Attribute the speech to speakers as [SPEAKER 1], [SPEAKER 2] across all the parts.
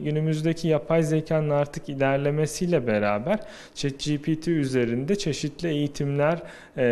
[SPEAKER 1] Günümüzdeki yapay zekanın artık ilerlemesiyle beraber ChatGPT üzerinde çeşitli eğitimler, e,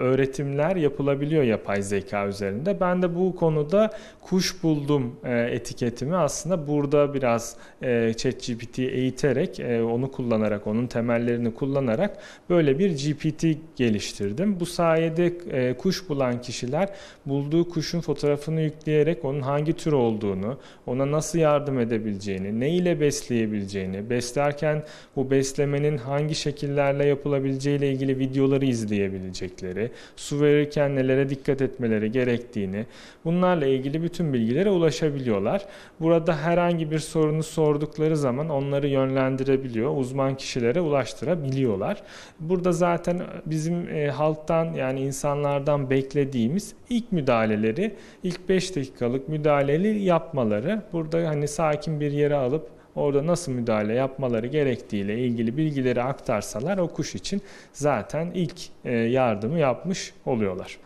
[SPEAKER 1] öğretimler yapılabiliyor yapay zeka üzerinde. Ben de bu konuda kuş buldum e, etiketimi aslında burada biraz e, ChatGPT'yi eğiterek, onu kullanarak, onun temellerini kullanarak böyle bir GPT geliştirdim. Bu sayede kuş bulan kişiler bulduğu kuşun fotoğrafını yükleyerek onun hangi tür olduğunu, ona nasıl yardım edebileceğini, ne ile besleyebileceğini, beslerken bu beslemenin hangi şekillerle yapılabileceği ile ilgili videoları izleyebilecekleri, su verirken nelere dikkat etmeleri gerektiğini, bunlarla ilgili bütün bilgilere ulaşabiliyorlar. Burada herhangi bir sorunu sordukları zaman onları yönlendirebiliyor, uzman kişilere ulaştırabiliyorlar. Burada zaten bizim e, halktan yani insanlardan beklediğimiz ilk müdahaleleri, ilk 5 dakikalık müdahaleleri yapmaları. Burada hani sakin bir yere alıp orada nasıl müdahale yapmaları gerektiğiyle ilgili bilgileri aktarsalar o kuş için zaten ilk e, yardımı yapmış oluyorlar.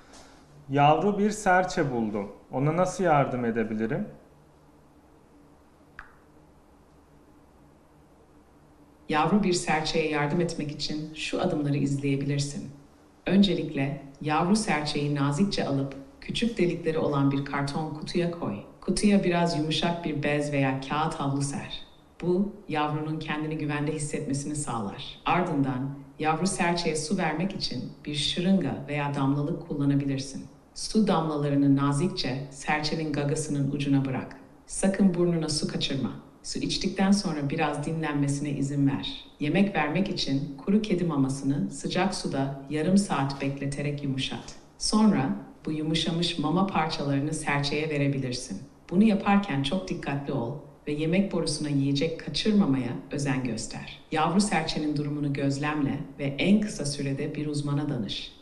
[SPEAKER 1] Yavru bir serçe buldum. Ona nasıl yardım edebilirim?
[SPEAKER 2] Yavru bir serçeye yardım etmek için şu adımları izleyebilirsin. Öncelikle yavru serçeyi nazikçe alıp küçük delikleri olan bir karton kutuya koy. Kutuya biraz yumuşak bir bez veya kağıt havlu ser. Bu yavrunun kendini güvende hissetmesini sağlar. Ardından yavru serçeye su vermek için bir şırınga veya damlalık kullanabilirsin. Su damlalarını nazikçe serçenin gagasının ucuna bırak. Sakın burnuna su kaçırma. Su içtikten sonra biraz dinlenmesine izin ver. Yemek vermek için kuru kedi mamasını sıcak suda yarım saat bekleterek yumuşat. Sonra bu yumuşamış mama parçalarını serçeye verebilirsin. Bunu yaparken çok dikkatli ol ve yemek borusuna yiyecek kaçırmamaya özen göster. Yavru serçenin durumunu gözlemle ve en kısa sürede bir uzmana danış.